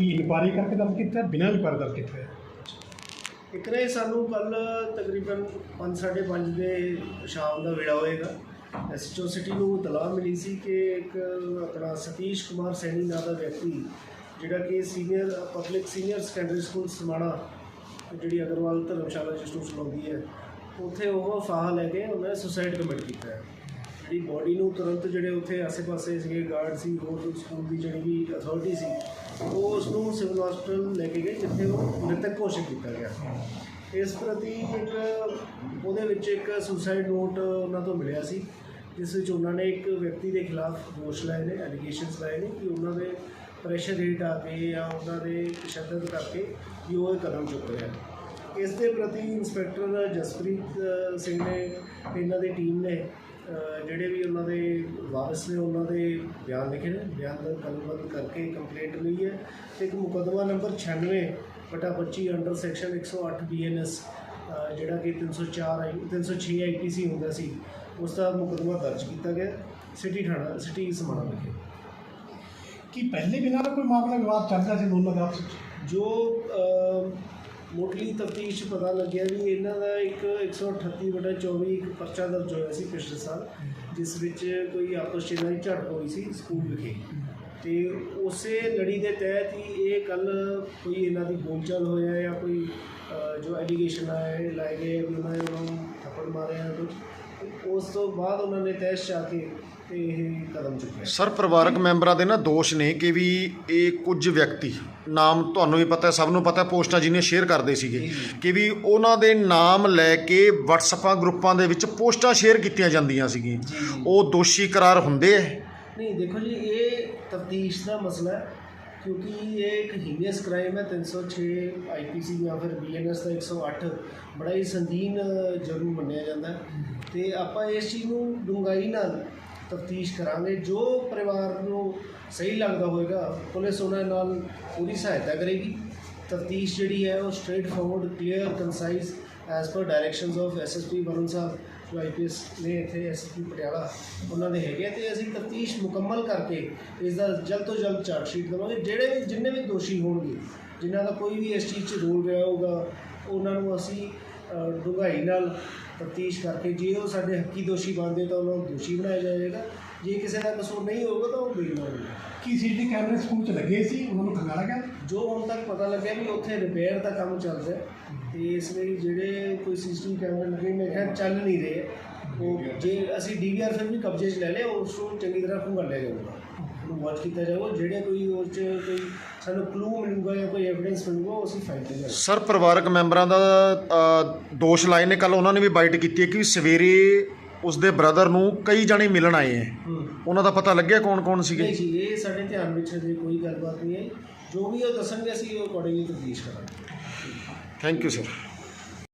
ਕੀ inquiry ਕਰਕੇ ਦਰਜ ਕੀਤਾ ਬਿਨਾਂ ਇਨਕੁਆਰੀ ਦਰਜ ਕੀਤਾ ਹੈ? ਇੱਕ ਨੇ ਸਾਨੂੰ ਕੱਲ ਤਕਰੀਬਨ 5:30 ਦੇ ਸ਼ਾਮ ਦਾ ਵੇਲਾ ਹੋਏਗਾ। ਐਸਐਚਓ ਸਿਟੀ ਨੂੰ ਤਲਾਹ ਮਿਲੀ ਸੀ ਕਿ ਇੱਕ ਆਪਣਾ ਸਤੀਸ਼ ਕੁਮਾਰ ਸੈਣੀ ਨਾਂ ਦਾ ਵਿਅਕਤੀ, ਜਿਹੜਾ ਕਿ senior, public senior secondary school Samana, ਜਿਹੜੀ ਅਗਰਵਾਲ ਧਰਮਸ਼ਾਲਾ ਜਿਸ ਨੂੰ ਚਲਾਉਂਦੀ ਹੈ, ਉੱਥੇ ਉਹ ਫਾਹਾ ਲੈ ਕੇ ਉਹਨੇ ਸੁਸਾਈਡ ਕਮਿਟ ਕੀਤਾ ਹੈ। ਜਿਹੜੀ ਬੋਡੀ ਨੂੰ ਤੁਰੰਤ ਜਿਹੜੇ ਉੱਥੇ ਆਸੇ-ਪਾਸੇ ਸੀਗੇ ਗਾਰਡ ਸੀ, ਹੋਰ ਸਕੂਲ ਦੀ ਜਿਹੜੀ ਵੀ ਅਥਾਰਟੀ ਸੀ ਉਹ ਉਸ ਨੂੰ ਸਿਵਲ ਹਸਪੀਟਲ ਲੈ ਕੇ ਗਏ, ਜਿੱਥੇ ਉਹ ਮ੍ਰਿਤਕ ਘੋਸ਼ਿਤ ਕੀਤਾ ਗਿਆ। ਇਸ ਪ੍ਰਤੀ ਇੱਕ, ਉਹਦੇ ਵਿੱਚ ਇੱਕ ਸੁਸਾਈਡ ਨੋਟ ਉਹਨਾਂ ਤੋਂ ਮਿਲਿਆ ਸੀ, ਜਿਸ ਵਿੱਚ ਉਹਨਾਂ ਨੇ ਇੱਕ ਵਿਅਕਤੀ ਦੇ ਖਿਲਾਫ ਦੋਸ਼ ਲਾਏ ਨੇ ਐਲੀਗੇਸ਼ਨਸ ਲਾਏ ਨੇ ਕਿ ਉਹਨਾਂ ਦੇ ਪ੍ਰੈਸ਼ਰ ਰੇਟ ਆ ਕੇ ਜਾਂ ਉਹਨਾਂ ਦੇ ਤਸ਼ੱਦਦ ਕਰਕੇ ਵੀ ਉਹ ਕਦਮ ਚੁੱਕ ਰਿਹਾ ਇਸ ਦੇ ਪ੍ਰਤੀ ਇੰਸਪੈਕਟਰ ਜਸਪ੍ਰੀਤ ਸਿੰਘ ਨੇ, ਇਹਨਾਂ ਦੀ ਟੀਮ ਨੇ ਜਿਹੜੇ ਵੀ ਉਹਨਾਂ ਦੇ ਵਾਰਸ ਨੇ ਉਹਨਾਂ ਦੇ ਬਿਆਨ ਲਿਖੇ ਨੇ। ਬਿਆਨ ਦਾ ਕਲਮਬੰਦ ਕਰਕੇ ਕੰਪਲੇਂਟ ਲਈ ਹੈ। ਇੱਕ ਮੁਕੱਦਮਾ ਨੰਬਰ 96 ਬਟਾ 25 ਅੰਡਰ ਸੈਕਸ਼ਨ 108 ਬੀਐਨਐਸ ਜਿਹੜਾ ਕਿ 304 ਆਈ 306 ਆਈਪੀਸੀ ਹੁੰਦਾ ਸੀ ਉਸ ਦਾ ਮੁਕੱਦਮਾ ਦਰਜ ਕੀਤਾ ਗਿਆ। ਸਿਟੀ ਥਾਣਾ ਸਿਟੀ ਸਮਾਣਾ ਵਿਖੇ। ਕੀ ਪਹਿਲੇ ਬਿਨਾਂ ਦਾ ਕੋਈ ਮਾਮਲਾ ਵਿਵਾਦ ਚੱਲਦਾ ਸੀ ਦੋਨਾਂ ਦਾ ਜੋ ਮੁੱਢਲੀ ਤਫਤੀਸ਼ ਪਤਾ ਲੱਗਿਆ ਵੀ ਇਹਨਾਂ ਦਾ ਇੱਕ 138 ਬਟਾ 24 ਇੱਕ ਪਰਚਾ ਦਰਜ ਹੋਇਆ ਸੀ ਪਿਛਲੇ ਸਾਲ ਜਿਸ ਵਿੱਚ ਕੋਈ ਆਪਸ 'ਚ ਇਹਨਾਂ ਦੀ ਝੜਪ ਹੋਈ ਸੀ ਸਕੂਲ ਵਿਖੇ। ਤੇ ਉਸੇ ਲੜੀ ਦੇ ਤਹਿਤ ਹੀ ਇਹ ਕੱਲ ਕੋਈ ਇਹਨਾਂ ਦੀ ਬੋਲਚਾਲ ਹੋਇਆ ਜਾਂ ਕੋਈ ਜੋ ਐਲੀਗੇਸ਼ਨ ਆਏ ਲਾਏ ਗਏ ਉਹਨਾਂ ਨੇ ਉਹਨਾਂ ਨੂੰ ਥੱਪੜ ਮਾਰਿਆ ਕੁਝ ਉਸ ਤੋਂ ਬਾਅਦ ਉਹਨਾਂ ਨੇ ਤੈਸ਼ ਚਾ ਕੇ ਇਹ ਕਦਮ ਚੁੱਕਿਆ। ਸਰ ਪਰਿਵਾਰਕ ਮੈਂਬਰਾਂ ਦੇ ਨਾ ਦੋਸ਼ ਨੇ ਕਿ ਵੀ ਇਹ ਕੁਝ ਵਿਅਕਤੀ ਨਾਮ ਤੁਹਾਨੂੰ ਵੀ ਪਤਾ ਸਭ ਨੂੰ ਪਤਾ ਪੋਸਟਾਂ ਜਿਹਨੇ ਸ਼ੇਅਰ ਕਰਦੇ ਸੀਗੇ ਕਿ ਵੀ ਉਹਨਾਂ ਦੇ ਨਾਮ ਲੈ ਕੇ ਵਟਸਐਪਾਂ ਗਰੁੱਪਾਂ ਦੇ ਵਿੱਚ ਪੋਸਟਾਂ ਸ਼ੇਅਰ ਕੀਤੀਆਂ ਜਾਂਦੀਆਂ ਸੀਗੀਆਂ। ਉਹ ਦੋਸ਼ੀ ਕਰਾਰ ਹੁੰਦੇ ਹੈ ਨਹੀਂ ਦੇਖੋ ਜੀ ਇਹ ਤਫਤੀਸ਼ ਦਾ ਮਸਲਾ ਹੈ ਕਿਉਂਕਿ ਇਹ ਇੱਕ ਹੀਨੀਅਸ ਕ੍ਰਾਈਮ ਹੈ 306 ਆਈਪੀਸੀ ਜਾਂ ਫਿਰ ਬੀਐਨਐਸ ਦਾ 108 ਬੜਾ ਹੀ ਸੰਗੀਨ ਜਰਮ ਮੰਨਿਆ ਜਾਂਦਾ ਤੇ ਆਪਾਂ ਇਸ ਚੀਜ਼ ਨੂੰ ਡੂੰਘਾਈ ਨਾਲ ਤਫਤੀਸ਼ ਕਰਾਂਗੇ ਜੋ ਪਰਿਵਾਰ ਨੂੰ ਸਹੀ ਲੱਗਦਾ ਹੋਏਗਾ ਪੁਲਿਸ ਉਹਨਾਂ ਨਾਲ ਪੂਰੀ ਸਹਾਇਤਾ ਕਰੇਗੀ। ਤਫਤੀਸ਼ ਜਿਹੜੀ ਹੈ ਉਹ straightforward clear concise as per directions of SSP Varun Sahib ਜੋ ਆਈਪੀਐਸ ਨੇ ਇੱਥੇ ਐਸਐਸਪੀ ਪਟਿਆਲਾ ਉਹਨਾਂ ਦੇ ਹੈਗੇ ਆ। ਤੇ ਅਸੀਂ ਤਫਤੀਸ਼ ਮੁਕੰਮਲ ਕਰਕੇ ਇਸ ਦਾ ਜਲਦ ਤੋਂ ਜਲਦ ਚਾਰਟ ਸ਼ੀਟ ਦੇਵਾਂਗੇ ਜਿਹੜੇ ਵੀ ਜਿੰਨੇ ਵੀ ਦੋਸ਼ੀ ਹੋਣਗੇ ਜਿਨ੍ਹਾਂ ਦਾ ਕੋਈ ਵੀ ਇਸ ਚੀਜ਼ 'ਚ ਰੋਲ ਰਿਹਾ ਹੋਊਗਾ ਉਹਨਾਂ ਨੂੰ ਅਸੀਂ ਅ, ਡੂੰਘਾਈ ਨਾਲ ਤਫਤੀਸ਼ ਕਰਕੇ ਜੇ ਉਹ ਸਾਡੇ ਹੱਕੀ ਦੋਸ਼ੀ ਬਣਦੇ ਤਾਂ ਉਹਨਾਂ ਨੂੰ ਦੋਸ਼ੀ ਬਣਾਇਆ ਜਾਏਗਾ। ਜੇ ਕਿਸੇ ਦਾ ਕਸੂਰ ਨਹੀਂ ਹੋਊਗਾ ਤਾਂ ਉਹ ਬੇਗੁਨਾਹ ਹੋਊਗਾ ਕੀ ਸੀਸੀਟੀਵੀ ਕੈਮਰੇ ਸਕੂਲ 'ਚ ਲੱਗੇ ਸੀ ਉਹਨਾਂ ਨੂੰ ਖੰਗਾਲਾ ਗਿਆ ਜੋ ਹੁਣ ਤੱਕ ਪਤਾ ਲੱਗਿਆ ਵੀ ਉੱਥੇ ਰਿਪੇਅਰ ਦਾ ਕੰਮ ਚੱਲ ਰਿਹਾ। ਤੇ ਇਸ ਲਈ ਜਿਹੜੇ ਕੋਈ ਸਿਸਟਮ ਕੈਮਰੇ ਲੱਗੇ ਮੇਰੇ ਖਿਆਲ ਚੱਲ ਨਹੀਂ ਰਹੇ। ਉਹ ਜੇ ਅਸੀਂ ਡੀਵੀਆਰ ਫਿਰ ਵੀ ਕਬਜ਼ੇ 'ਚ ਲੈ ਲਿਆ ਉਸ ਨੂੰ ਚੰਗੀ ਤਰ੍ਹਾਂ ਖੰਗਾਲਿਆ ਜਾਊਗਾ। ਉਹਨੂੰ ਵਾਚ ਕੀਤਾ ਜਾਊਗਾ ਜਿਹੜੇ ਕੋਈ ਉਹ 'ਚ ਕੋਈ ਸਾਨੂੰ ਕਲੂ ਮਿਲੂਗਾ ਜਾਂ ਕੋਈ ਐਵੀਡੈਂਸ ਮਿਲੂਗਾ ਉਹ ਅਸੀਂ ਫਾਈਲ ਤੇ ਸਰ ਪਰਿਵਾਰਕ ਮੈਂਬਰਾਂ ਦਾ ਅ, ਦੋਸ਼ ਲਾਏ ਨੇ ਕੱਲ ਉਹਨਾਂ ਨੇ ਵੀ ਬਾਈਟ ਕੀਤੀ ਹੈ ਕਿ ਸਵੇਰੇ ਉਸਦੇ ਬ੍ਰਦਰ ਨੂੰ ਕਈ ਜਣੇ ਮਿਲਣ ਆਏ ਹੈ। ਹੂੰ। ਉਹਨਾਂ ਦਾ ਪਤਾ ਲੱਗਿਆ ਕੌਣ ਕੌਣ ਸੀਗੇ? ਨਹੀਂ ਜੀ ਇਹ ਸਾਡੇ ਧਿਆਨ ਵਿੱਚ ਹਜੇ ਕੋਈ ਗੱਲਬਾਤ ਨਹੀਂ ਹੈ ਜੋ ਵੀ ਉਹ ਦੱਸਣਗੇ ਅਸੀਂ ਉਹ ਅਕੋਰਡਿੰਗਲੀ ਤਫਤੀਸ਼ ਕਰਾਂਗੇ। Thank you sir